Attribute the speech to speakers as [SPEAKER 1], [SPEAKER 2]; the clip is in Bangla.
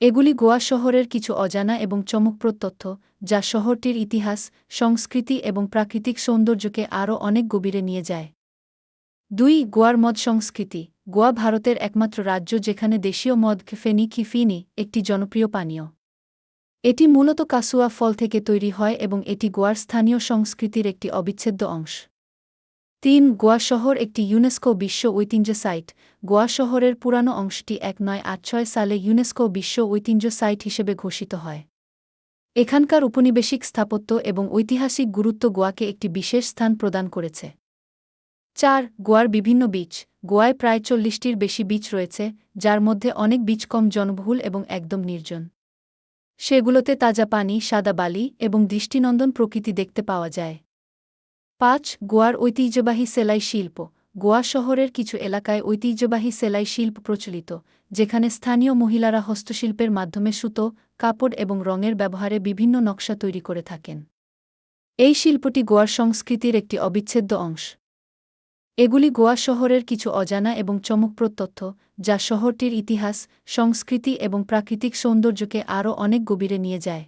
[SPEAKER 1] এগুলি গোয়া শহরের কিছু অজানা এবং চমকপ্রদ তথ্য, যা শহরটির ইতিহাস, সংস্কৃতি এবং প্রাকৃতিক সৌন্দর্যকে আরও অনেক গভীরে নিয়ে যায়। দুই, গোয়ার মদ সংস্কৃতি। গোয়া ভারতের একমাত্র রাজ্য যেখানে দেশীয় মদ ফেনি খিফিনি একটি জনপ্রিয় পানীয়। এটি মূলত কাসুয়া ফল থেকে তৈরি হয় এবং এটি গোয়ার স্থানীয় সংস্কৃতির একটি অবিচ্ছেদ্য অংশ। তিন গোয়া শহর একটি ইউনেস্কো বিশ্ব ঐতিহ্য সাইট। গোয়া শহরের পুরানো অংশটি এক নয় আট ছয় সালে ইউনেস্কো বিশ্ব ঐতিহ্য সাইট হিসেবে ঘোষিত হয়। এখানকার উপনিবেশিক স্থাপত্য এবং ঐতিহাসিক গুরুত্ব গোয়াকে একটি বিশেষ স্থান প্রদান করেছে। চার, গোয়ার বিভিন্ন বীচ। গোয়ায় প্রায় চল্লিশটির বেশি বীচ রয়েছে, যার মধ্যে অনেক বিচ কম জনবহুল এবং একদম নির্জন। সেগুলোতে তাজা পানি, সাদা বালি এবং দৃষ্টিনন্দন প্রকৃতি দেখতে পাওয়া যায়। পাঁচ, গোয়ার ঐতিহ্যবাহী সেলাই শিল্প। গোয়া শহরের কিছু এলাকায় ঐতিহ্যবাহী সেলাই শিল্প প্রচলিত, যেখানে স্থানীয় মহিলারা হস্তশিল্পের মাধ্যমে সুতো, কাপড় এবং রঙের ব্যবহারে বিভিন্ন নকশা তৈরি করে থাকেন। এই শিল্পটি গোয়ার সংস্কৃতির একটি অবিচ্ছেদ্য অংশ। এগুলি গোয়া শহরের কিছু অজানা এবং চমকপ্রদ তথ্য, যা শহরটির ইতিহাস, সংস্কৃতি এবং প্রাকৃতিক সৌন্দর্যকে আরও অনেক গভীরে নিয়ে যায়।